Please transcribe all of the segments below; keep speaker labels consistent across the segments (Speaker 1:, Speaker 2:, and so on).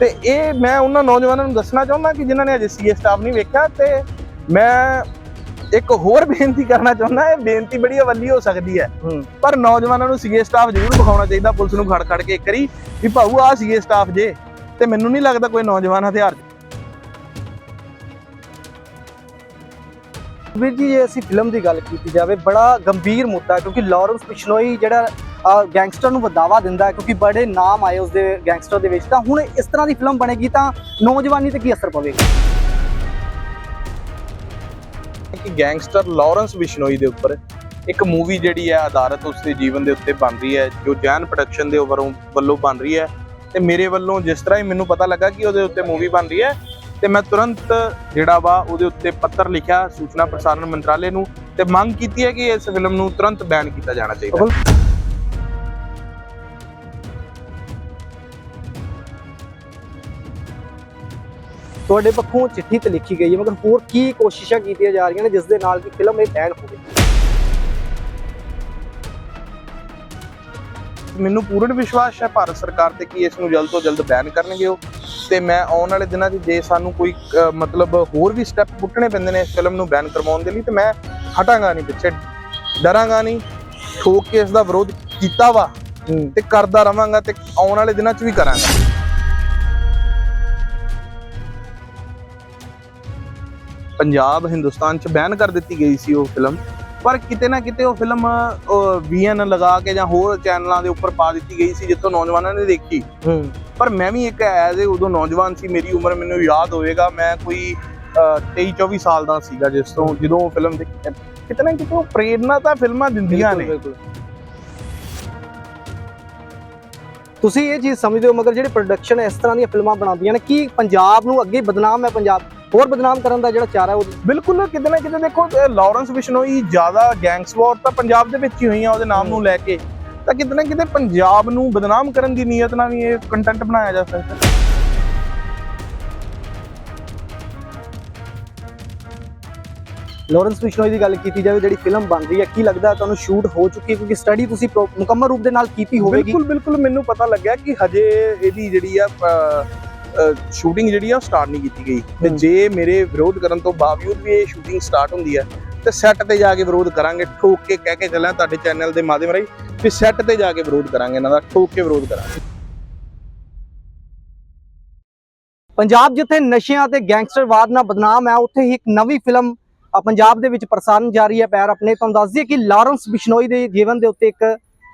Speaker 1: ਤੇ ਇਹ ਮੈਂ ਉਹਨਾਂ ਨੌਜਵਾਨਾਂ ਨੂੰ ਦੱਸਣਾ ਚਾਹੁੰਦਾ ਕਿ ਜਿਨ੍ਹਾਂ ਨੇ ਅਜੇ ਸੀਏ ਸਟਾਫ ਨਹੀਂ ਵੇਖਿਆ ਤੇ ਮੈਂ ਇੱਕ ਹੋਰ ਬੇਨਤੀ ਕਰਨਾ ਚਾਹੁੰਦਾ ਇਹ ਬੇਨਤੀ ਬੜੀ ਅਵੱਲੀ ਹੋ ਸਕਦੀ ਹੈ। ਪਰ ਨੌਜਵਾਨਾਂ ਨੂੰ ਸੀਏ ਸਟਾਫ ਜ਼ਰੂਰ ਵਿਖਾਉਣਾ ਚਾਹੀਦਾ ਪੁਲਿਸ ਨੂੰ ਖੜ ਖੜ ਕੇ ਇੱਕ ਵਾਰੀ ਵੀ ਭਾਊ ਆ ਸੀਏ ਸਟਾਫ ਜੇ ਤੇ ਮੈਨੂੰ ਨਹੀਂ ਲੱਗਦਾ ਕੋਈ ਨੌਜਵਾਨ ਹਥਿਆਰ।
Speaker 2: ਵੀਰ ਜੀ ਜੇ ਅਸੀਂ ਫਿਲਮ ਦੀ ਗੱਲ ਕੀਤੀ ਜਾਵੇ ਬੜਾ ਗੰਭੀਰ ਮੁੱਦਾ ਕਿਉਂਕਿ ਲਾਰੈਂਸ ਬਿਸ਼ਨੋਈ ਜਿਹੜਾ ਗੈਂਗਸਟਰ ਨੂੰ ਵਧਾਵਾ ਦਿੰਦਾ ਹੈ ਕਿਉਂਕਿ ਬੜੇ ਨਾਮ ਆਏ ਉਸਦੇ ਗੈਂਗਸਟਰ ਦੇ ਵਿੱਚ। ਤਾਂ ਹੁਣ ਇਸ ਤਰ੍ਹਾਂ ਦੀ ਫਿਲਮ ਬਣੇਗੀ ਤਾਂ ਨੌਜਵਾਨੀ ਤੇ ਕੀ ਅਸਰ ਪਵੇਗਾ?
Speaker 1: ਕਿ ਗੈਂਗਸਟਰ ਲਾਰੈਂਸ ਬਿਸ਼ਨੋਈ ਦੇ ਉੱਪਰ ਇੱਕ ਮੂਵੀ ਜਿਹੜੀ ਹੈ, ਆਧਾਰਿਤ ਉਸ ਦੇ ਜੀਵਨ ਦੇ ਉੱਤੇ ਬਣ ਰਹੀ ਹੈ, ਜੋ ਜੈਨ ਪ੍ਰੋਡਕਸ਼ਨ ਦੇ ਵੱਲੋਂ ਵੱਲੋਂ ਬਣ ਰਹੀ ਹੈ। ਤੇ ਮੇਰੇ ਵੱਲੋਂ ਜਿਸ ਤਰ੍ਹਾਂ ਹੀ ਮੈਨੂੰ ਪਤਾ ਲੱਗਾ ਕਿ ਉਹਦੇ ਉੱਤੇ ਮੂਵੀ ਬਣ ਰਹੀ ਹੈ, ਤੇ ਮੈਂ ਤੁਰੰਤ ਜਿਹੜਾ ਵਾ ਉਹਦੇ ਉੱਤੇ ਪੱਤਰ ਲਿਖਿਆ ਸੂਚਨਾ ਪ੍ਰਸਾਰਣ ਮੰਤਰਾਲੇ ਨੂੰ, ਤੇ ਮੰਗ ਕੀਤੀ ਹੈ ਕਿ ਇਸ ਫਿਲਮ ਨੂੰ ਤੁਰੰਤ ਬੈਨ ਕੀਤਾ ਜਾਣਾ ਚਾਹੀਦਾ
Speaker 2: ਤੁਹਾਡੇ ਪੱਖੋਂ ਚਿੱਠੀ ਤੇ ਲਿਖੀ ਗਈ ਹੈ ਮਗਰ ਹੋਰ ਕੀ ਕੋਸ਼ਿਸ਼ਾਂ ਕੀਤੀਆਂ ਜਾ ਰਹੀਆਂ ਨੇ ਜਿਸ ਦੇ ਨਾਲ ਕਿ ਫਿਲਮ ਇਹ ਬੈਨ ਹੋਵੇ
Speaker 1: ਮੈਨੂੰ ਪੂਰਨ ਵਿਸ਼ਵਾਸ ਹੈ ਭਾਰਤ ਸਰਕਾਰ ਤੇ ਕਿ ਇਸ ਨੂੰ ਜਲਦ ਤੋਂ ਜਲਦ ਬੈਨ ਕਰਨਗੇ ਉਹ। ਤੇ ਮੈਂ ਆਉਣ ਵਾਲੇ ਦਿਨਾਂ 'ਚ ਜੇ ਸਾਨੂੰ ਕੋਈ ਮਤਲਬ ਹੋਰ ਵੀ ਸਟੈਪ ਪੁੱਟਣੇ ਪੈਂਦੇ ਨੇ ਇਸ ਫਿਲਮ ਨੂੰ ਬੈਨ ਕਰਵਾਉਣ ਦੇ ਲਈ ਤੇ ਮੈਂ ਹਟਾਂਗਾ ਨਹੀਂ ਪਿੱਛੇ ਡਰਾਂਗਾ ਨਹੀਂ। ਠੋਕ ਕੇ ਇਸ ਦਾ ਵਿਰੋਧ ਕੀਤਾ ਵਾ ਤੇ ਕਰਦਾ ਰਵਾਂਗਾ ਤੇ ਆਉਣ ਵਾਲੇ ਦਿਨਾਂ 'ਚ ਵੀ ਕਰਾਂਗਾ। ਪੰਜਾਬ ਹਿੰਦੁਸਤਾਨ 'ਚ ਬੈਨ ਕਰ ਦਿੱਤੀ ਗਈ ਸੀ ਉਹ ਫਿਲਮ ਪਰ ਕਿਤੇ ਨਾ ਕਿਤੇ ਉਹ ਫਿਲਮ ਵੀਐਨ ਲਗਾ ਕੇ ਜਾਂ ਹੋਰ ਚੈਨਲਾਂ ਦੇ ਉੱਪਰ ਪਾ ਦਿੱਤੀ ਗਈ ਸੀ ਜਿੱਥੋਂ ਨੌਜਵਾਨਾਂ ਨੇ ਦੇਖੀ। ਪਰ ਮੈਂ ਵੀ ਇੱਕ ਐਜ਼ ਏ ਉਦੋਂ ਨੌਜਵਾਨ ਸੀ ਮੇਰੀ ਉਮਰ ਮੈਨੂੰ ਯਾਦ ਹੋਵੇਗਾ ਮੈਂ ਕੋਈ 23 24 ਸਾਲ ਦਾ ਸੀਗਾ ਜਿਸ ਤੋਂ ਜਦੋਂ ਉਹ ਫਿਲਮ ਦੇਖੀ ਕਿਤੇ ਨਾ ਕਿਤੇ ਉਹ ਪ੍ਰੇਰਨਾ ਤਾਂ ਫਿਲਮਾਂ ਦਿੰਦੀਆਂ ਨੇ।
Speaker 2: ਤੁਸੀਂ ਇਹ ਚੀਜ਼ ਸਮਝਦੇ ਹੋ ਮਗਰ ਜਿਹੜੇ ਪ੍ਰੋਡਕਸ਼ਨ ਇਸ ਤਰ੍ਹਾਂ ਦੀਆਂ ਫਿਲਮਾਂ ਬਣਾਉਂਦੀਆਂ ਨੇ ਕੀ ਪੰਜਾਬ ਨੂੰ ਅੱਗੇ ਬਦਨਾਮ ਹੈ ਪੰਜਾਬ? ਹੋਰ ਬਦਨਾਮ ਕਰਨ ਦਾ ਜਿਹੜਾ ਚਾਰਾ ਉਹ
Speaker 1: ਬਿਲਕੁਲ ਕਿਤੇ ਨਾ ਕਿਤੇ ਦੇਖੋ ਲਾਰੈਂਸ ਬਿਸ਼ਨੋਈ ਜ਼ਿਆਦਾ ਗੈਂਗਸ ਵਾਰ ਤਾਂ ਪੰਜਾਬ ਦੇ ਵਿੱਚ ਹੀ ਹੋਈਆਂ ਉਹਦੇ ਨਾਮ ਨੂੰ ਲੈ ਕੇ। ਤਾਂ ਕਿਤੇ ਨਾ ਕਿਤੇ ਪੰਜਾਬ ਨੂੰ ਬਦਨਾਮ ਕਰਨ ਦੀ ਨੀਅਤ ਨਾਲ ਵੀ ਇਹ ਕੰਟੈਂਟ ਬਣਾਇਆ ਜਾ ਸਕਦਾ
Speaker 2: ਲਾਰੈਂਸ ਬਿਸ਼ਨੋਈ ਦੀ ਗੱਲ ਕੀਤੀ ਜਾਵੇ ਜਿਹੜੀ ਫਿਲਮ ਬਣ ਰਹੀ ਹੈ ਕੀ ਲੱਗਦਾ ਤੁਹਾਨੂੰ ਸ਼ੂਟ ਹੋ ਚੁੱਕੀ ਹੈ? ਕਿਉਂਕਿ ਸਟੱਡੀ ਤੁਸੀਂ ਮੁਕੰਮਲ ਰੂਪ ਦੇ ਨਾਲ ਕੀਤੀ ਹੋਵੇਗੀ।
Speaker 1: ਬਿਲਕੁਲ ਬਿਲਕੁਲ ਮੈਨੂੰ ਪਤਾ ਲੱਗਿਆ ਕਿ ਹਜੇ ਇਹਦੀ ਜਿਹੜੀ ਆ ਸ਼ੂਟਿੰਗ ਜਿਹੜੀ ਆ ਸਟਾਰਟ ਨਹੀਂ ਕੀਤੀ ਗਈ। ਤੇ। ਜੇ ਮੇਰੇ ਵਿਰੋਧ ਕਰਨ ਤੋਂ ਬਾਵਜੂਦ ਵੀ ਇਹ ਸ਼ੂਟਿੰਗ ਸਟਾਰਟ ਹੁੰਦੀ ਹੈ ਤੇ ਸੈੱਟ ਤੇ ਜਾ ਕੇ ਵਿਰੋਧ ਕਰਾਂਗੇ ਠੋਕ ਕੇ ਕਹਿ ਕੇ ਚੱਲਾਂ ਤੁਹਾਡੇ ਚੈਨਲ ਦੇ ਮਾਧਿਅਮ ਰਾਹੀਂ ਵੀ ਸੈੱਟ ਤੇ ਜਾ ਕੇ ਵਿਰੋਧ ਕਰਾਂਗੇ ਇਹਨਾਂ ਦਾ ਠੋਕ ਕੇ ਵਿਰੋਧ ਕਰਾਂਗੇ।
Speaker 2: ਪੰਜਾਬ ਜਿੱਥੇ ਨਸ਼ਿਆਂ ਤੇ ਗੈਂਗਸਟਰਵਾਦ ਨਾਲ ਬਦਨਾਮ ਹੈ ਉੱਥੇ ਹੀ ਇੱਕ ਨਵੀਂ ਫਿਲਮ ਪੰਜਾਬ ਦੇ ਵਿੱਚ ਪ੍ਰਸਾਰਨ ਜਾ ਰਹੀ ਹੈ ਪੈਰ ਆਪਣੇ। ਤੁਹਾਨੂੰ ਦੱਸ ਦਈਏ ਕਿ ਲਾਰੈਂਸ ਬਿਸ਼ਨੋਈ ਦੇ ਜੀਵਨ ਦੇ ਉੱਤੇ ਇੱਕ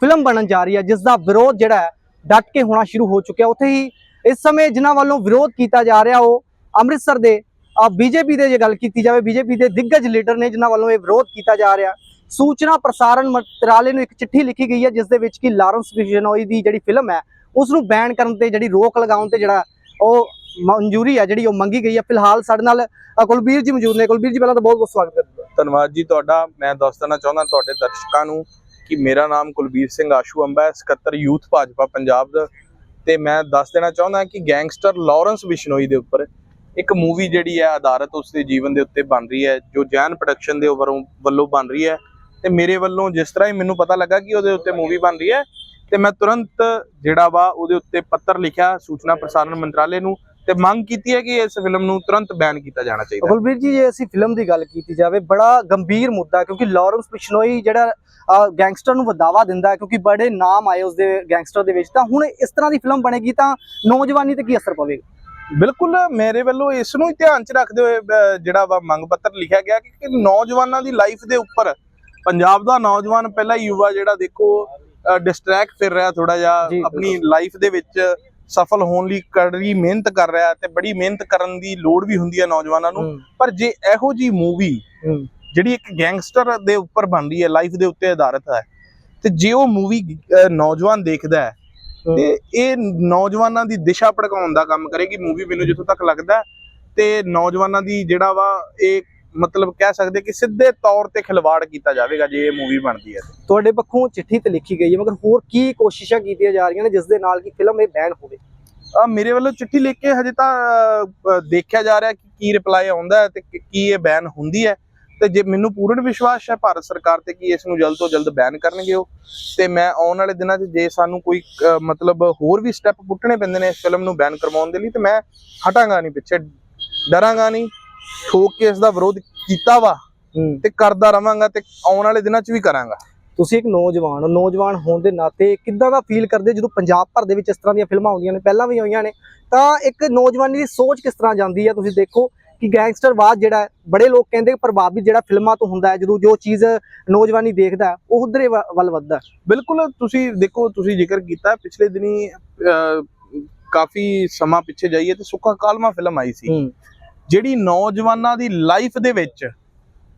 Speaker 2: ਫਿਲਮ ਬਣਨ ਜਾ ਰਹੀ ਹੈ ਜਿਸ ਦਾ ਵਿਰੋਧ ਜਿਹੜਾ ਹੈ ਡਟ ਕੇ ਹੋਣਾ ਸ਼ੁਰੂ ਹੋ ਚੁੱਕਿਆ। ਉੱਥੇ ਹੀ ਇਸ ਸਮੇਂ ਜਿਨ੍ਹਾਂ ਵੱਲੋਂ ਵਿਰੋਧ ਕੀਤਾ ਜਾ ਰਿਹਾ ਉਹ ਅੰਮ੍ਰਿਤਸਰ ਦੇ ਬੀਜੇਪੀ ਦੇ ਜੇ ਗੱਲ ਕੀਤੀ ਜਾਵੇ, ਬੀਜੇਪੀ ਦੇ ਦਿੱਗਜ ਲੀਡਰ ਨੇ ਜਿਨ੍ਹਾਂ ਵੱਲੋਂ ਇਹ ਵਿਰੋਧ ਕੀਤਾ ਜਾ ਰਿਹਾ। ਸੂਚਨਾ ਪ੍ਰਸਾਰਣ ਮੰਤਰਾਲੇ ਨੂੰ ਇੱਕ ਚਿੱਠੀ ਲਿਖੀ ਗਈ ਹੈ, ਜਿਸ ਦੇ ਵਿੱਚ ਕਿ ਲਾਰੈਂਸ ਬਿਸ਼ਨੋਈ ਦੀ ਜਿਹੜੀ ਫਿਲਮ ਹੈ ਉਸ ਨੂੰ ਬੈਨ ਕਰਨ ਤੇ ਜਿਹੜੀ ਰੋਕ ਲਗਾਉਣ ਤੇ ਜਿਹੜਾ ਉਹ ਮਨਜ਼ੂਰੀ ਹੈ, ਜਿਹੜੀ ਉਹ ਮੰਗੀ ਗਈ ਹੈ। ਫਿਲਹਾਲ ਸਾਡੇ ਨਾਲ ਕੁਲਬੀਰ ਜੀ ਮੌਜੂਦ ਨੇ। ਕੁਲਬੀਰ ਜੀ, ਪਹਿਲਾਂ ਤਾਂ ਬਹੁਤ ਬਹੁਤ ਸਵਾਗਤ ਕਰਦਾ
Speaker 1: ਧੰਨਵਾਦ ਜੀ ਤੁਹਾਡਾ। ਮੈਂ ਦੱਸ ਦੇਣਾ ਚਾਹੁੰਦਾ ਤੁਹਾਡੇ ਦਰਸ਼ਕਾਂ ਨੂੰ ਕਿ ਮੇਰਾ ਨਾਮ ਕੁਲਬੀਰ ਸਿੰਘ ਆਸ਼ੂ ਅੰਬਾ ਹੈ, ਸਕੱਤਰ ਯੂਥ ਭਾਜਪਾ ਪੰਜਾਬ ਦਾ। ਤੇ ਮੈਂ ਦੱਸ ਦੇਣਾ ਚਾਹੁੰਦਾ ਕਿ ਗੈਂਗਸਟਰ ਲਾਰੈਂਸ ਬਿਸ਼ਨੋਈ ਦੇ ਉੱਪਰ ਇੱਕ ਮੂਵੀ ਜਿਹੜੀ ਹੈ, ਆਧਾਰਿਤ ਉਸਦੇ ਜੀਵਨ ਦੇ ਉੱਤੇ ਬਣ ਰਹੀ ਹੈ, ਜੋ ਜੈਨ ਪ੍ਰੋਡਕਸ਼ਨ ਦੇ ਵੱਲੋਂ ਵੱਲੋਂ ਬਣ ਰਹੀ ਹੈ ਤੇ ਮੇਰੇ ਵੱਲੋਂ ਜਿਸ ਤਰ੍ਹਾਂ ਹੀ ਮੈਨੂੰ ਪਤਾ ਲੱਗਾ ਕਿ ਉਹਦੇ ਉੱਤੇ ਮੂਵੀ ਬਣ ਰਹੀ ਹੈ ਤੇ ਮੈਂ ਤੁਰੰਤ ਜਿਹੜਾ ਵਾ ਉਹਦੇ ਉੱਤੇ ਪੱਤਰ ਲਿਖਿਆ ਸੂਚਨਾ ਪ੍ਰਸਾਰਣ ਮੰਤਰਾਲੇ ਨੂੰ ਤੇ ਮੰਗ ਕੀਤੀ ਹੈ ਕਿ ਇਸ ਫਿਲਮ ਨੂੰ ਤੁਰੰਤ ਬੈਨ ਕੀਤਾ ਜਾਣਾ ਚਾਹੀਦਾ
Speaker 2: ਕੁਲਬੀਰ ਜੀ ਜੇ ਅਸੀਂ ਫਿਲਮ ਦੀ ਗੱਲ ਕੀਤੀ ਜਾਵੇ ਬੜਾ ਗੰਭੀਰ ਮੁੱਦਾ ਹੈ ਕਿਉਂਕਿ ਲਾਰੈਂਸ ਬਿਸ਼ਨੋਈ ਜਿਹੜਾ ਗੈਂਗਸਟਰ ਨੂੰ ਵਧਾਵਾ ਦਿੰਦਾ ਹੈ ਕਿਉਂਕਿ ਬੜੇ ਨਾਮ ਆਏ ਉਸਦੇ ਗੈਂਗਸਟਰ ਦੇ ਵਿੱਚ ਤਾਂ ਹੁਣ ਇਸ ਤਰ੍ਹਾਂ ਦੀ ਫਿਲਮ ਬਣੇਗੀ ਤਾਂ ਨੌਜਵਾਨੀ ਤੇ ਕੀ ਅਸਰ ਪਵੇਗਾ?
Speaker 1: ਬਿਲਕੁਲ ਮੇਰੇ ਵੱਲੋਂ ਇਸ ਨੂੰ ਹੀ ਧਿਆਨ 'ਚ ਰੱਖਦੇ ਹੋਏ ਜਿਹੜਾ ਵਾ ਮੰਗ ਪੱਤਰ ਲਿਖਿਆ ਗਿਆ ਕਿ ਨੌਜਵਾਨਾਂ ਦੀ ਲਾਈਫ ਦੇ ਉੱਪਰ ਪੰਜਾਬ ਦਾ ਨੌਜਵਾਨ ਪਹਿਲਾ ਯੁਵਾ ਜਿਹੜਾ ਦੇਖੋ ਡਿਸਟਰੈਕਟ ਫਿਰ ਰਿਹਾ ਥੋੜਾ ਜਿਹਾ ਆਪਣੀ ਲਾਈਫ ਦੇ ਵਿੱਚ ਸਫਲ ਹੋਣ ਲਈ ਕੜੀ ਮਿਹਨਤ ਕਰ ਰਿਹਾ ਤੇ ਬੜੀ ਮਿਹਨਤ ਕਰਨ ਦੀ ਲੋੜ ਵੀ ਹੁੰਦੀ ਹੈ ਨੌਜਵਾਨਾਂ ਨੂੰ। ਪਰ ਜੇ ਇਹੋ ਜੀ ਮੂਵੀ ਜਿਹੜੀ ਇੱਕ ਗੈਂਗਸਟਰ ਦੇ ਉੱਪਰ ਬਣ ਰਹੀ ਹੈ ਲਾਈਫ ਦੇ ਉੱਤੇ ਆਧਾਰਿਤ ਹੈ ਤੇ ਜੇ ਉਹ ਮੂਵੀ ਨੌਜਵਾਨ ਦੇਖਦਾ ਹੈ ਤੇ ਇਹ ਨੌਜਵਾਨਾਂ ਦੀ ਦਿਸ਼ਾ ਭੜਕਾਉਣ ਦਾ ਕੰਮ ਕਰੇਗੀ। ਮੂਵੀ ਮੈਨੂੰ ਜਿੱਥੋਂ ਤੱਕ ਲੱਗਦਾ। ਤੇ ਨੌਜਵਾਨਾਂ ਦੀ ਜਿਹੜਾ ਵਾ ਇਹ ਮਤਲਬ ਕਹਿ ਸਕਦੇ ਕਿ ਸਿੱਧੇ ਤੌਰ ਤੇ ਖਿਲਵਾੜ ਕੀਤਾ ਜਾਵੇਗਾ ਜੇ ਇਹ ਮੂਵੀ ਬਣਦੀ ਹੈ।
Speaker 2: ਤੁਹਾਡੇ ਪੱਖੋਂ ਚਿੱਠੀ ਤੇ ਲਿਖੀ ਗਈ ਹੈ ਮਗਰ ਹੋਰ ਕੀ ਕੋਸ਼ਿਸ਼ਾਂ ਕੀਤੀਆਂ ਜਾ ਰਹੀਆਂ ਨੇ ਜਿਸ ਦੇ ਨਾਲ ਕਿ ਫਿਲਮ ਇਹ ਬੈਨ ਹੋਵੇ?
Speaker 1: ਆ ਮੇਰੇ ਵੱਲੋਂ ਚਿੱਠੀ ਲਿਖ ਕੇ ਹਜੇ ਤਾਂ ਦੇਖਿਆ ਜਾ ਰਿਹਾ ਕਿ ਕੀ ਰਿਪਲਾਈ ਆਉਂਦਾ ਹੈ ਤੇ ਕਿ- ਇਹ ਬੈਨ ਹੁੰਦੀ ਹੈ। ਤੇ ਜੇ ਮੈਨੂੰ ਪੂਰਨ ਵਿਸ਼ਵਾਸ ਹੈ ਭਾਰਤ ਸਰਕਾਰ ਤੇ ਕਿ ਇਸ ਨੂੰ ਜਲਦ ਤੋਂ ਜਲਦ ਬੈਨ ਕਰਨਗੇ ਉਹ ਤੇ ਮੈਂ ਆਉਣ ਵਾਲੇ ਦਿਨਾਂ 'ਚ ਜੇ ਸਾਨੂੰ ਕੋਈ ਮਤਲਬ ਹੋਰ ਵੀ ਸਟੈਪ ਪੁੱਟਣੇ ਪੈਂਦੇ ਨੇ ਇਸ ਫਿਲਮ ਨੂੰ ਬੈਨ ਕਰਵਾਉਣ ਦੇ ਲਈ ਤੇ ਮੈਂ ਹਟਾਂਗਾ ਨਹੀਂ ਪਿੱਛੇ ਡਰਾਂਗਾ ਨਹੀਂ। ਠੋਕ ਕੇ ਇਸ ਦਾ ਵਿਰੋਧ ਕੀਤਾ ਵਾ ਤੇ ਕਰਦਾ ਰਵਾਂਗਾ ਤੇ ਆਉਣ ਵਾਲੇ ਦਿਨਾਂ 'ਚ ਵੀ ਕਰਾਂਗਾ।
Speaker 2: ਤੁਸੀਂ ਇੱਕ ਨੌਜਵਾਨ ਹੋ ਨੌਜਵਾਨ ਹੋਣ ਦੇ ਨਾਤੇ ਕਿੱਦਾਂ ਦਾ ਫੀਲ ਕਰਦੇ ਜਦੋਂ ਪੰਜਾਬ ਭਰ ਦੇ ਵਿੱਚ ਇਸ ਤਰ੍ਹਾਂ ਦੀਆਂ ਫਿਲਮਾਂ ਆਉਂਦੀਆਂ ਨੇ ਪਹਿਲਾਂ ਵੀ ਹੋਈਆਂ ਨੇ ਤਾਂ ਇੱਕ ਨੌਜਵਾਨੀ ਦੀ ਸੋਚ ਕਿਸ ਤਰ੍ਹਾਂ ਜਾਂਦੀ ਹੈ ਤੁਸੀਂ ਦੇਖੋ ਕਿ ਗੈਂਗਸਟਰਵਾਦ ਜਿਹੜਾ ਬੜੇ ਲੋਕ ਕਹਿੰਦੇ ਪ੍ਰਭਾਵਿਤ ਜਿਹੜਾ ਫਿਲਮਾਂ ਤੋਂ ਹੁੰਦਾ ਹੈ ਜਦੋਂ ਜੋ ਚੀਜ਼ ਨੌਜਵਾਨੀ ਦੇਖਦਾ ਉਹ ਉਧਰੇ ਵੱਲ ਵੱਧਦਾ।
Speaker 1: ਬਿਲਕੁਲ ਤੁਸੀਂ ਦੇਖੋ ਤੁਸੀਂ ਜ਼ਿਕਰ ਕੀਤਾ ਪਿਛਲੇ ਦਿਨੀ ਕਾਫੀ ਸਮਾਂ ਪਿੱਛੇ ਜਾਈਏ ਤੇ ਸੁੱਖਾ ਕਾਲਮਾ ਫਿਲਮ ਆਈ ਸੀ। ਜਿਹੜੀ ਨੌਜਵਾਨਾਂ ਦੀ ਲਾਈਫ ਦੇ ਵਿੱਚ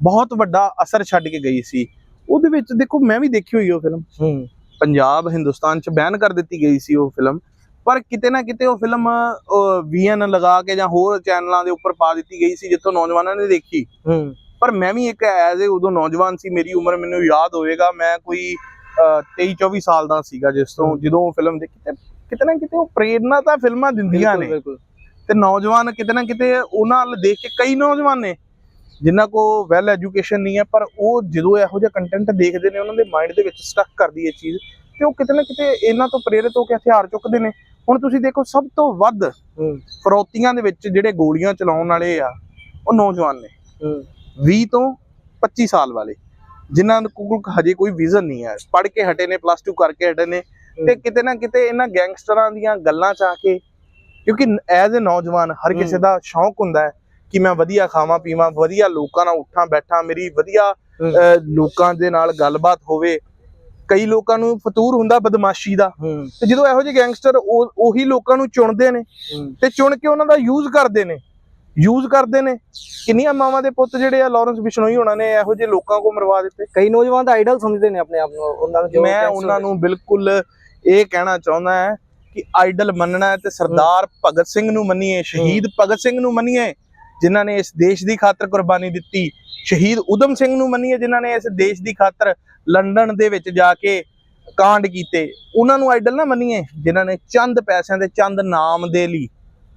Speaker 1: ਬਹੁਤ ਵੱਡਾ ਅਸਰ ਛੱਡ ਕੇ ਗਈ ਸੀ। ਉਹਦੇ ਵਿੱਚ ਦੇਖੋ ਮੈਂ ਵੀ ਦੇਖੀ ਹੋਈ ਉਹ ਫਿਲਮ
Speaker 2: ਹੂੰ।
Speaker 1: ਪੰਜਾਬ ਹਿੰਦੁਸਤਾਨ ਚ ਬੈਨ ਕਰ ਦਿੱਤੀ ਗਈ ਸੀ ਉਹ ਫਿਲਮ ਪਰ ਕਿਤੇ ਨਾ ਕਿਤੇ ਉਹ ਫਿਲਮ ਵੀਐਨ ਲਗਾ ਕੇ ਜਾਂ ਹੋਰ ਚੈਨਲਾਂ ਦੇ ਉੱਪਰ ਪਾ ਦਿੱਤੀ ਗਈ ਸੀ ਜਿੱਥੋਂ ਨੌਜਵਾਨਾਂ ਨੇ ਦੇਖੀ।
Speaker 2: ਹੂੰ।
Speaker 1: ਪਰ ਮੈਂ ਵੀ ਇੱਕ ਐਜ਼ ਏ ਉਦੋਂ ਨੌਜਵਾਨ ਸੀ ਮੇਰੀ ਉਮਰ ਮੈਨੂੰ ਯਾਦ ਹੋਵੇਗਾ ਮੈਂ ਕੋਈ 23 24 ਸਾਲ ਦਾ ਸੀਗਾ ਜਿਸ ਤੋਂ। ਜਦੋਂ ਉਹ ਫਿਲਮ ਦੇਖੀ ਤੇ ਕਿਤੇ ਨਾ ਕਿਤੇ ਉਹ ਪ੍ਰੇਰਨਾ ਤਾਂ ਫਿਲਮਾਂ ਦਿੰਦੀਆਂ ਨੇ।
Speaker 2: ਬਿਲਕੁਲ।
Speaker 1: ਤੇ ਨੌਜਵਾਨ ਕਿਤੇ ਨਾ ਕਿਤੇ ਉਹਨਾਂ ਵੱਲ ਦੇਖ ਕੇ ਕਈ ਨੌਜਵਾਨ ਨੇ ਜਿਨ੍ਹਾਂ ਕੋ ਵੈਲ ਐਜੂਕੇਸ਼ਨ ਨਹੀਂ ਹੈ ਪਰ ਉਹ ਜਦੋਂ ਇਹੋ ਜਿਹਾ ਕੰਟੈਂਟ ਦੇਖਦੇ ਨੇ ਉਹਨਾਂ ਦੇ ਮਾਈਂਡ ਦੇ ਵਿੱਚ ਸਟਕ ਕਰਦੀ ਇਹ ਚੀਜ਼ ਤੇ ਉਹ ਕਿਤੇ ਨਾ ਕਿਤੇ ਇਹਨਾਂ ਤੋਂ ਪ੍ਰੇਰਿਤ ਹੋ ਕੇ ਹਥਿਆਰ ਚੁੱਕਦੇ ਨੇ। ਹੁਣ ਤੁਸੀਂ ਦੇਖੋ ਸਭ ਤੋਂ ਵੱਧ ਫਰੌਤੀਆਂ ਦੇ ਵਿੱਚ ਜਿਹੜੇ ਗੋਲੀਆਂ ਚਲਾਉਣ ਵਾਲੇ ਆ ਉਹ ਨੌਜਵਾਨ ਨੇ।
Speaker 2: ਹੂੰ।
Speaker 1: 20 ਤੋਂ 25 ਸਾਲ ਵਾਲੇ ਜਿਨ੍ਹਾਂ ਕੋਲ ਹਜੇ ਕੋਈ ਵਿਜ਼ਨ ਨਹੀਂ ਹੈ। ਪੜ੍ਹ ਕੇ ਹਟੇ ਨੇ ਪਲੱਸ 2 ਕਰਕੇ ਹਟੇ ਨੇ। ਤੇ ਕਿਤੇ ਨਾ ਕਿਤੇ ਇਹਨਾਂ ਗੈਂਗਸਟਰਾਂ ਦੀਆਂ ਗੱਲਾਂ ਚ ਆ ਕੇ ਕਿਉਂਕਿ ਐਜ਼ ਅ ਨੌਜਵਾਨ ਹਰ ਕਿਸੇ। ਦਾ ਸ਼ੌਂਕ ਹੁੰਦਾ ਹੈ ਕਿ ਮੈਂ ਵਧੀਆ ਖਾਵਾਂ ਪੀਵਾਂ ਵਧੀਆ ਲੋਕਾਂ ਨਾਲ ਉੱਠਾਂ ਬੈਠਾਂ ਮੇਰੀ ਵਧੀਆ ਲੋਕਾਂ ਦੇ ਨਾਲ ਗੱਲਬਾਤ ਹੋਵੇ। ਕਈ ਲੋਕਾਂ ਨੂੰ ਫਤੂਰ ਹੁੰਦਾ ਬਦਮਾਸ਼ੀ ਦਾ। ਤੇ ਜਦੋਂ ਇਹੋ ਜਿਹੇ ਗੈਂਗਸਟਰ ਉਹ ਲੋਕਾਂ ਨੂੰ ਚੁਣਦੇ ਨੇ ਤੇ ਚੁਣ ਕੇ ਉਹਨਾਂ ਦਾ ਯੂਜ਼ ਕਰਦੇ ਨੇ। ਯੂਜ਼ ਕਰਦੇ ਨੇ। ਕਿੰਨੀਆਂ ਮਾਵਾਂ ਦੇ ਪੁੱਤ ਜਿਹੜੇ ਆ ਲਾਰੈਂਸ ਬਿਸ਼ਨੋਈ ਹੋਣਾ ਨੇ ਇਹੋ ਜਿਹੇ ਲੋਕਾਂ ਕੋ ਮਰਵਾ ਦਿੱਤੇ।
Speaker 2: ਕਈ ਨੌਜਵਾਨ ਤਾਂ ਆਈਡਲ ਸਮਝਦੇ ਨੇ ਆਪਣੇ ਆਪ ਨੂੰ ਉਹਨਾਂ ਨੂੰ
Speaker 1: ਮੈਂ ਉਹਨਾਂ ਨੂੰ ਬਿਲਕੁਲ ਇਹ ਕਹਿਣਾ ਚਾਹੁੰਦਾ ਹਾਂ ਕਿ ਆਈਡਲ ਮੰਨਣਾ ਤੇ ਸਰਦਾਰ ਭਗਤ ਸਿੰਘ ਨੂੰ ਮੰਨੀਏ ਸ਼ਹੀਦ ਭਗਤ ਸਿੰਘ ਨੂੰ ਮੰਨੀਏ ਜਿਨ੍ਹਾਂ ਨੇ ਇਸ ਦੇਸ਼ ਦੀ ਖਾਤਰ ਕੁਰਬਾਨੀ ਦਿੱਤੀ। ਸ਼ਹੀਦ ਉਦਮ ਸਿੰਘ ਨੂੰ ਮੰਨੀਏ ਜਿਨ੍ਹਾਂ ਨੇ ਇਸ ਦੇਸ਼ ਦੀ ਖਾਤਰ ਲੰਡਨ ਦੇ ਵਿੱਚ ਜਾ ਕੇ ਕਾਂਡ ਕੀਤੇ। ਉਹਨਾਂ ਨੂੰ ਆਈਡਲ ਨਾ ਮੰਨੀਏ ਜਿਨ੍ਹਾਂ ਨੇ ਚੰਦ ਪੈਸਿਆਂ ਦੇ ਚੰਦ ਨਾਮ ਦੇ ਲਈ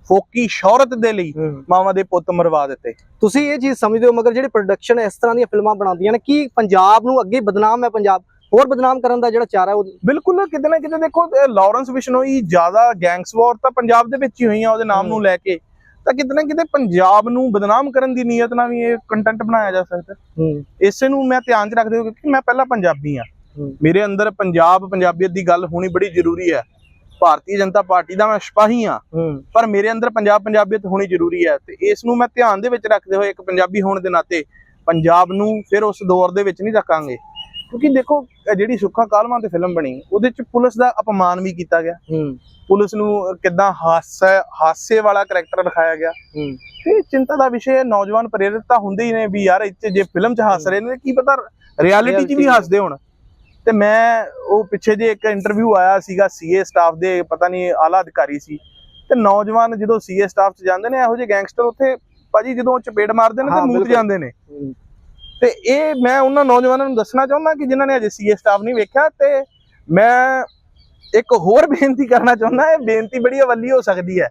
Speaker 1: ਫੋਕੀ ਸ਼ੌਹਰਤ ਦੇ ਲਈ ਮਾਵਾਂ ਦੇ ਪੁੱਤ ਮਰਵਾ ਦਿੱਤੇ।
Speaker 2: ਤੁਸੀਂ ਇਹ ਚੀਜ਼ ਸਮਝਦੇ ਹੋ ਮਗਰ ਜਿਹੜੇ ਪ੍ਰੋਡਕਸ਼ਨ ਇਸ ਤਰ੍ਹਾਂ ਦੀਆਂ ਫਿਲਮਾਂ ਬਣਾਉਂਦੀਆਂ ਨੇ ਕੀ ਪੰਜਾਬ ਨੂੰ ਅੱਗੇ ਬਦਨਾਮ ਹੈ ਪੰਜਾਬ? ਹੋਰ ਬਦਨਾਮ ਕਰਨ ਦਾ ਜਿਹੜਾ ਚਾਰਾ ਹੈ ਉਹ
Speaker 1: ਬਿਲਕੁਲ ਕਿਤੇ ਨਾ ਕਿਤੇ ਦੇਖੋ ਲਾਰੈਂਸ ਬਿਸ਼ਨੋਈ ਜ਼ਿਆਦਾ ਗੈਂਗਸ ਵਾਰ ਤਾਂ ਪੰਜਾਬ ਦੇ ਵਿੱਚ ਹੀ ਹੋਈਆਂ ਉਹਦੇ ਨਾਮ ਨੂੰ ਲੈ ਕੇ। ਤਾਂ ਕਿਤੇ ਨਾ ਕਿਤੇ ਪੰਜਾਬ ਨੂੰ ਬਦਨਾਮ ਕਰਨ ਦੀ ਨੀਅਤ ਨਾਲ ਵੀ ਇਹ ਕੰਟੈਂਟ ਬਣਾਇਆ ਜਾ ਸਕਦਾ।
Speaker 2: ਹੂੰ।
Speaker 1: ਇਸੇ ਨੂੰ ਮੈਂ ਧਿਆਨ 'ਚ ਰੱਖਦੇ ਹੋਏ ਕਿ ਮੈਂ ਪਹਿਲਾਂ ਪੰਜਾਬੀ ਆ
Speaker 2: ਹੂੰ।
Speaker 1: ਮੇਰੇ ਅੰਦਰ ਪੰਜਾਬ ਪੰਜਾਬੀਅਤ ਦੀ ਗੱਲ ਹੋਣੀ ਬੜੀ ਜ਼ਰੂਰੀ ਹੈ। ਭਾਰਤੀ ਜਨਤਾ ਪਾਰਟੀ ਦਾ ਮੈਂ ਸਿਪਾਹੀ ਆ
Speaker 2: ਹੂੰ।
Speaker 1: ਪਰ ਮੇਰੇ ਅੰਦਰ ਪੰਜਾਬ ਪੰਜਾਬੀਅਤ ਹੋਣੀ ਜ਼ਰੂਰੀ ਹੈ ਤੇ ਇਸ ਨੂੰ ਮੈਂ ਧਿਆਨ ਦੇ ਵਿੱਚ ਰੱਖਦੇ ਹੋਏ ਇੱਕ ਪੰਜਾਬੀ ਹੋਣ ਦੇ ਨਾਤੇ ਪੰਜਾਬ ਨੂੰ ਫਿਰ ਉਸ ਦੌਰ ਦੇ ਵਿੱਚ ਨਹੀਂ ਰੱਖਾਂਗੇ। ਕਿਉਂਕਿ ਦੇਖੋ ਜਿਹੜੀ ਸੁੱਖਾ ਕਾਲਮਾਂ ਤੇ ਫਿਲਮ ਬਣੀ ਉਹਦੇ ਚ ਪੁਲਿਸ ਦਾ ਅਪਮਾਨ ਵੀ ਕੀਤਾ ਗਿਆ। ਪੁਲਿਸ ਨੂੰ ਕਿਦਾਂ ਹਾਸਾ ਹਾਸੇ ਵਾਲਾ ਕਰੈਕਟਰ ਦਿਖਾਇਆ ਗਿਆ। ਤੇ ਚਿੰਤਾ ਦਾ ਵਿਸ਼ੇ ਹੈ ਨੌਜਵਾਨ ਪ੍ਰੇਰਿਤ ਤਾਂ ਹੁੰਦੇ ਹੀ ਨੇ ਵੀ ਯਾਰ ਇੱਥੇ ਜੇ ਫਿਲਮ 'ਚ ਹੱਸ ਰਹੇ ਨੇ ਕੀ ਪਤਾ ਰਿਐਲਿਟੀ 'ਚ ਵੀ ਹੱਸਦੇ ਹੋਣ। ਤੇ ਮੈਂ ਉਹ ਪਿੱਛੇ ਜੇ ਇੱਕ ਇੰਟਰਵਿਊ ਆਇਆ ਸੀਗਾ ਸੀਏ ਸਟਾਫ ਦੇ ਪਤਾ ਨਹੀਂ ਆਲਾ ਅਧਿਕਾਰੀ ਸੀ। ਤੇ ਨੌਜਵਾਨ ਜਦੋਂ ਸੀਏ ਸਟਾਫ 'ਚ ਜਾਂਦੇ ਨੇ ਇਹੋ ਜਿਹੇ ਗੈਂਗਸਟਰ ਉੱਥੇ ਭਾਜੀ ਜਦੋਂ ਚਪੇੜ ਮਾਰਦੇ ਨੇ ਤੇ ਮੂਤ। ਜਾਂਦੇ ਨੇ। ਤੇ ਇਹ ਮੈਂ ਉਹਨਾਂ ਨੌਜਵਾਨਾਂ ਨੂੰ ਦੱਸਣਾ ਚਾਹੁੰਦਾ ਕਿ ਜਿਨ੍ਹਾਂ ਨੇ ਅਜੇ ਸੀਏ ਸਟਾਫ ਨਹੀਂ ਵੇਖਿਆ ਤੇ ਮੈਂ ਇੱਕ ਹੋਰ ਬੇਨਤੀ ਕਰਨਾ ਚਾਹੁੰਦਾ ਇਹ ਬੇਨਤੀ ਬੜੀ ਅਵੱਲੀ ਹੋ ਸਕਦੀ ਹੈ।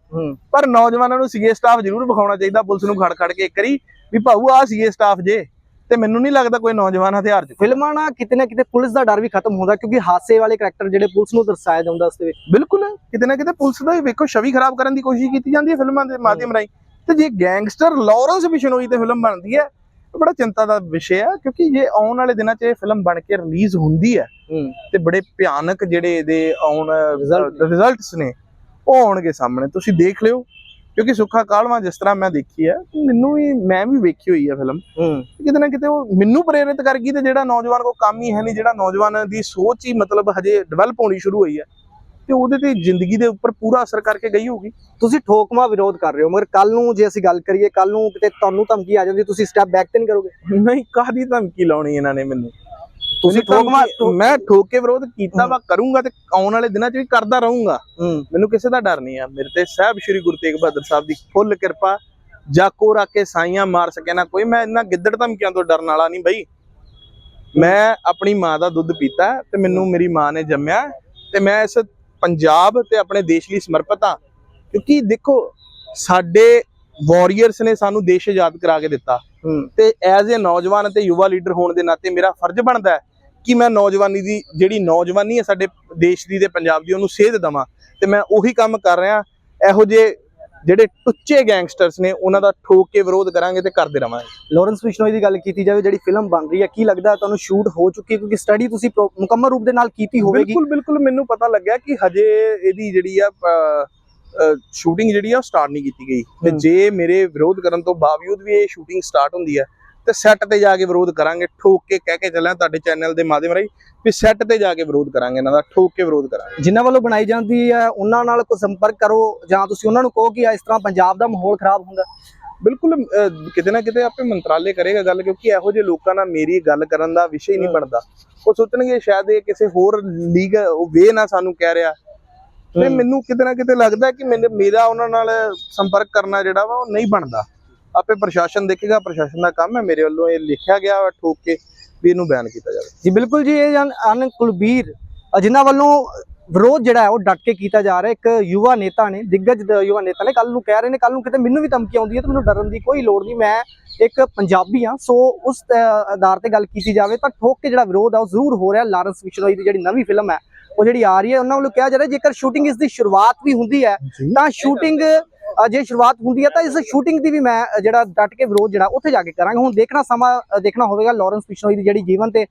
Speaker 1: ਪਰ ਨੌਜਵਾਨਾਂ ਨੂੰ ਸੀਏ ਸਟਾਫ ਜ਼ਰੂਰ ਵਿਖਾਉਣਾ ਚਾਹੀਦਾ ਪੁਲਿਸ ਨੂੰ ਖੜ ਖੜ ਕੇ ਇੱਕ ਵਾਰੀ ਵੀ ਭਾਊ ਆ ਸੀਏ ਸਟਾਫ ਜੇ ਤੇ ਮੈਨੂੰ ਨਹੀਂ ਲੱਗਦਾ ਕੋਈ ਨੌਜਵਾਨ ਹਥਿਆਰ ਚ।
Speaker 2: ਫਿਲਮਾਂ ਨਾਲ ਕਿਤੇ ਨਾ ਕਿਤੇ ਪੁਲਿਸ ਦਾ ਡਰ ਵੀ ਖਤਮ ਹੁੰਦਾ ਕਿਉਂਕਿ ਹਾਸੇ ਵਾਲੇ ਕਰੈਕਟਰ ਜਿਹੜੇ ਪੁਲਿਸ ਨੂੰ ਦਰਸਾਇਆ ਜਾਂਦਾ ਉਸ ਦੇ ਵਿੱਚ।
Speaker 1: ਬਿਲਕੁਲ ਕਿਤੇ ਨਾ ਕਿਤੇ ਪੁਲਿਸ ਦਾ ਵੀ ਵੇਖੋ ਛਵੀ ਖਰਾਬ ਕਰਨ ਦੀ ਕੋਸ਼ਿਸ਼ ਕੀਤੀ ਜਾਂਦੀ ਹੈ ਫਿਲਮਾਂ ਦੇ ਮਾਧਿਅਮ ਰਾਹੀਂ। ਤੇ ਜੇ ਗੈਂਗਸਟਰ ਲਾਰੈਂਸ ਬਿਸ਼ਨੋਈ ਤੇ ਫਿਲਮ ਬਣਦੀ ਹੈ ਬੜਾ ਚਿੰਤਾ ਦਾ ਵਿਸ਼ੇ ਹੈ ਕਿਉਂਕਿ ਜੇ ਆਉਣ ਵਾਲੇ ਦਿਨਾਂ 'ਚ ਇਹ ਫਿਲਮ ਬਣ ਕੇ ਰਿਲੀਜ਼ ਹੁੰਦੀ ਹੈ ਤੇ ਬੜੇ ਭਿਆਨਕ ਜਿਹੜੇ ਇਹਦੇ ਆਉਣ ਰਿਜ਼ਲਟਸ ਨੇ। ਉਹ ਆਉਣਗੇ ਸਾਹਮਣੇ। ਤੁਸੀਂ ਦੇਖ ਲਿਓ ਕਿਉਂਕਿ ਸੁੱਖਾ ਕਾਲਵਾ ਜਿਸ ਤਰ੍ਹਾਂ ਮੈਂ ਦੇਖੀ ਹੈ ਮੈਨੂੰ ਵੀ ਮੈਂ ਵੀ ਵੇਖੀ ਹੋਈ ਹੈ ਫਿਲਮ ਕਿਤੇ ਨਾ ਕਿਤੇ ਉਹ ਮੈਨੂੰ ਪ੍ਰੇਰਿਤ ਕਰ ਗਈ ਤੇ ਜਿਹੜਾ ਨੌਜਵਾਨ ਕੋ ਕੰਮ ਹੀ ਹੈ ਨਹੀਂ ਜਿਹੜਾ ਨੌਜਵਾਨ ਦੀ ਸੋਚ ਹੀ ਮਤਲਬ ਹਜੇ ਡਿਵੈਲਪ ਹੋਣੀ ਸ਼ੁਰੂ ਹੋਈ ਹੈ। ਤੇ ਉਹਦੇ ਤੇ ਜ਼ਿੰਦਗੀ ਦੇ ਉੱਪਰ ਪੂਰਾ ਅਸਰ ਕਰਕੇ ਗਈ ਹੋਊਗੀ।
Speaker 2: ਤੁਸੀਂ ਠੋਕਮਾ ਵਿਰੋਧ ਕਰ ਰਹੇ ਹੋ ਮਗਰ ਕੱਲ ਨੂੰ ਜੇ ਅਸੀਂ ਗੱਲ ਕਰੀਏ ਕੱਲ ਨੂੰ ਕਿਤੇ ਤੁਹਾਨੂੰ ਧਮਕੀ ਆ ਜਾਂਦੀ ਤੁਸੀਂ ਸਟੈਪ ਬੈਕ ਤੇ ਨਹੀਂ ਕਰੋਗੇ?
Speaker 1: ਨਹੀਂ ਕਾਹਦੀ ਧਮਕੀ ਲਾਉਣੀ ਇਹਨਾਂ ਨੇ ਮੈਨੂੰ?
Speaker 2: ਤੁਸੀਂ
Speaker 1: ਧਮਕੀ- ਮੈਂ ਠੋਕ ਕੇ ਵਿਰੋਧ ਕੀਤਾ ਵਾ ਕਰੂੰਗਾ ਤੇ ਆਉਣ ਵਾਲੇ ਦਿਨਾਂ 'ਚ ਵੀ ਕਰਦਾ ਰਹੂੰਗਾ। ਮੈਨੂੰ ਕਿਸੇ ਦਾ ਡਰ ਨਹੀਂ ਆ। ਮੇਰੇ ਤੇ ਸਾਹਿਬ ਸ੍ਰੀ ਗੁਰੂ ਤੇਗ ਬਹਾਦਰ ਸਾਹਿਬ ਦੀ ਫੁੱਲ ਕਿਰਪਾ ਜਾਕੋ ਰੱਖ ਕੇ ਸਾਈਆਂ ਮਾਰ ਸਕੇ ਨਾ ਕੋਈ ਮੈਂ ਇਹਨਾਂ ਗਿੱਦੜ ਧਮਕੀਆਂ ਤੋਂ ਡਰਨ ਵਾਲਾ ਨਹੀਂ ਬਈ। ਮੈਂ ਆਪਣੀ ਮਾਂ ਦਾ ਦੁੱਧ ਪੀਤਾ ਤੇ ਮੈਨੂੰ ਮੇਰੀ ਮਾਂ ਨੇ ਜੰਮਿਆ ਤੇ ਮੈਂ ਇਸ ਪੰਜਾਬ ਤੇ ਆਪਣੇ ਦੇਸ਼ ਲਈ ਸਮਰਪਿਤ ਹਾਂ। ਕਿਉਂਕਿ ਦੇਖੋ ਸਾਡੇ ਵਾਰੀਅਰਸ ਨੇ ਸਾਨੂੰ ਦੇਸ਼ ਆਜ਼ਾਦ ਕਰਾ ਕੇ ਦਿੱਤਾ। ਤੇ ਐਜ਼ ਅ ਨੌਜਵਾਨ ਤੇ ਯੁਵਾ ਲੀਡਰ ਹੋਣ ਦੇ ਨਾਤੇ ਮੇਰਾ ਫਰਜ਼ ਬਣਦਾ ਹੈ ਕਿ ਮੈਂ ਨੌਜਵਾਨੀ ਦੀ ਜਿਹੜੀ ਨੌਜਵਾਨੀ ਹੈ ਸਾਡੇ ਦੇਸ਼ ਦੀ ਤੇ ਪੰਜਾਬ ਦੀ ਉਹਨੂੰ ਸੇਧ ਦਵਾਂ। ਤੇ ਮੈਂ ਉਹੀ ਕੰਮ ਕਰ ਰਿਹਾ। ਇਹੋ ਜਿਹੇ ਜਿਹੜੇ ਟੁੱਚੇ ਗੈਂਗਸਟਰਸ ਨੇ ਉਹਨਾਂ ਦਾ ਠੋਕ ਕੇ ਵਿਰੋਧ ਕਰਾਂਗੇ ਤੇ ਕਰਦੇ ਰਵਾਂਗੇ।
Speaker 2: ਲਾਰੈਂਸ ਬਿਸ਼ਨੋਈ ਦੀ ਗੱਲ ਕੀਤੀ ਜਾਵੇ ਜਿਹੜੀ ਫਿਲਮ ਬਣ ਰਹੀ ਹੈ ਕੀ ਲੱਗਦਾ ਤੁਹਾਨੂੰ ਸ਼ੂਟ ਹੋ ਚੁੱਕੀ ਕਿਉਂਕਿ ਸਟੱਡੀ ਤੁਸੀਂ ਮੁਕੰਮਲ ਰੂਪ ਦੇ ਨਾਲ ਕੀਤੀ ਹੋਵੇਗੀ।
Speaker 1: ਬਿਲਕੁਲ ਬਿਲਕੁਲ ਮੈਨੂੰ ਪਤਾ ਲੱਗਿਆ ਕਿ ਹਜੇ ਇਹਦੀ ਜਿਹੜੀ ਆ ਸ਼ੂਟਿੰਗ ਜਿਹੜੀ ਆ ਸਟਾਰਟ ਨਹੀਂ ਕੀਤੀ ਗਈ। ਤੇ। ਜੇ ਮੇਰੇ ਵਿਰੋਧ ਕਰਨ ਤੋਂ ਬਾਵਜੂਦ ਵੀ ਇਹ ਸ਼ੂਟਿੰਗ ਸਟਾਰਟ ਹੁੰਦੀ ਹੈ ਤੇ ਸੈੱਟ ਤੇ ਜਾ ਕੇ ਵਿਰੋਧ ਕਰਾਂਗੇ। ਠੋਕ ਕੇ ਕਹਿ ਕੇ ਚੱਲਾਂ ਤੁਹਾਡੇ ਚੈਨਲ ਦੇ ਮਾਧਿਅਮ ਰਾਹੀਂ ਵੀ ਸੈੱਟ ਤੇ ਜਾ ਕੇ ਵਿਰੋਧ ਕਰਾਂਗੇ ਇਹਨਾਂ ਦਾ ਠੋਕ ਕੇ ਵਿਰੋਧ ਕਰਾਂਗੇ।
Speaker 2: ਜਿਨ੍ਹਾਂ ਵੱਲੋਂ ਬਣਾਈ ਜਾਂਦੀ ਹੈ ਉਹਨਾਂ ਨਾਲ ਕੋਈ ਸੰਪਰਕ ਕਰੋ ਜਾਂ ਤੁਸੀਂ ਉਹਨਾਂ ਨੂੰ ਕਹੋ ਕਿ ਇਸ ਤਰ੍ਹਾਂ ਪੰਜਾਬ ਦਾ ਮਾਹੌਲ ਖਰਾਬ ਹੁੰਦਾ।
Speaker 1: ਬਿਲਕੁਲ ਕਿਤੇ ਨਾ ਕਿਤੇ ਆਪੇ ਮੰਤਰਾਲੇ ਕਰੇਗਾ ਗੱਲ ਕਿਉਂਕਿ ਇਹੋ ਜਿਹੇ ਲੋਕਾਂ ਨਾਲ ਮੇਰੀ ਗੱਲ ਕਰਨ ਦਾ ਵਿਸ਼ਾ ਹੀ ਨਹੀਂ। ਬਣਦਾ। ਉਹ ਸੋਚਣਗੇ ਸ਼ਾਇਦ ਇਹ ਕਿਸੇ ਹੋਰ ਲੀਗ ਵੇ ਨਾ ਸਾਨੂੰ ਕਹਿ ਰਿਹਾ। ਤੇ। ਮੈਨੂੰ ਕਿਤੇ ਨਾ ਕਿਤੇ ਲੱਗਦਾ ਕਿ ਮੇਰਾ ਉਹਨਾਂ ਨਾਲ ਸੰਪਰਕ ਕਰਨਾ ਜਿਹੜਾ ਵਾ ਉਹ ਨਹੀਂ ਬਣਦਾ। ਆਪੇ ਪ੍ਰਸ਼ਾਸਨ ਦੇਖੇਗਾ ਪ੍ਰਸ਼ਾਸਨ ਦਾ ਕੰਮ ਹੈ ਮੇਰੇ ਵੱਲੋਂ ਇਹ ਲਿਖਿਆ ਗਿਆ ਵਾ ਠੋਕ ਕੇ ਵੀ ਇਹਨੂੰ ਬਿਆਨ ਕੀਤਾ ਜਾਵੇ।
Speaker 2: ਜੀ ਬਿਲਕੁਲ ਜੀ ਇਹ ਅਨ ਕੁਲਬੀਰ ਜਿਨ੍ਹਾਂ ਵੱਲੋਂ ਵਿਰੋਧ ਜਿਹੜਾ ਹੈ ਉਹ ਡਟ ਕੇ ਕੀਤਾ ਜਾ ਰਿਹਾ ਇੱਕ ਯੁਵਾ ਨੇਤਾ ਨੇ ਦਿੱਗਜ ਯੁਵਾ ਨੇਤਾ ਨੇ ਕੱਲ ਨੂੰ ਕਹਿ ਰਹੇ ਨੇ ਕੱਲ ਨੂੰ ਕਿਤੇ ਮੈਨੂੰ ਵੀ ਧਮਕੀ ਆਉਂਦੀ ਹੈ ਤਾਂ ਮੈਨੂੰ ਡਰਨ ਦੀ ਕੋਈ ਲੋੜ ਨਹੀਂ। ਮੈਂ ਇੱਕ ਪੰਜਾਬੀ ਹਾਂ ਸੋ ਉਸ ਆਧਾਰ ਤੇ ਗੱਲ ਕੀਤੀ ਜਾਵੇ ਤਾਂ ਠੋਕ ਕੇ ਜਿਹੜਾ ਵਿਰੋਧ ਆ ਉਹ ਜ਼ਰੂਰ ਹੋ ਰਿਹਾ ਲਾਰੈਂਸ ਬਿਸ਼ਨੋਈ ਦੀ ਜਿਹੜੀ ਨਵੀਂ ਫਿਲਮ ਹੈ ਉਹ ਜਿਹੜੀ ਆ ਰਹੀ ਹੈ ਉਹਨਾਂ ਵੱਲੋਂ ਕਿਹਾ ਜਾ ਰਿਹਾ ਜੇਕਰ ਸ਼ੂਟਿੰਗ ਇਸ ਦੀ ਸ਼ੁਰੂਆਤ ਵੀ ਹੁੰਦੀ ਹੈ ਤਾਂ ਸ਼ੂਟਿੰਗ ਜੇ ਸ਼ੁਰੂਆਤ ਹੁੰਦੀ ਹੈ ਤਾਂ ਇਸ ਸ਼ੂਟਿੰਗ ਦੀ ਵੀ ਮੈਂ ਜਿਹੜਾ ਡਟ ਕੇ ਵਿਰੋਧ ਜਿਹੜਾ ਉੱਥੇ ਜਾ ਕੇ ਕਰਾਂਗਾ। ਹੁਣ ਦੇਖਣਾ ਸਮਾਂ ਦੇਖਣਾ ਹੋਵੇਗਾ ਲਾਰੈਂਸ ਬਿਸ਼ਨੋਈ ਦੀ ਜਿਹੜੀ ਜੀਵਨ ਤੇ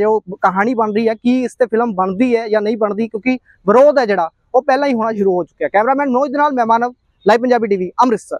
Speaker 2: ਜੋ ਕਹਾਣੀ ਬਣ ਰਹੀ ਹੈ ਕੀ ਇਸ ਤੇ ਫਿਲਮ ਬਣਦੀ ਹੈ ਜਾਂ ਨਹੀਂ ਬਣਦੀ, ਕਿਉਂਕਿ ਵਿਰੋਧ ਹੈ ਜਿਹੜਾ, ਉਹ ਪਹਿਲਾਂ ਹੀ ਹੋਣਾ ਸ਼ੁਰੂ ਹੋ ਚੁੱਕਿਆ। ਕੈਮਰਾਮੈਨ ਮਨੋਜ ਦੇ ਨਾਲ ਮਹਿਮਾਨਵ ਲਾਈਵ ਪੰਜਾਬੀ ਟੀਵੀ, ਅੰਮ੍ਰਿਤਸਰ।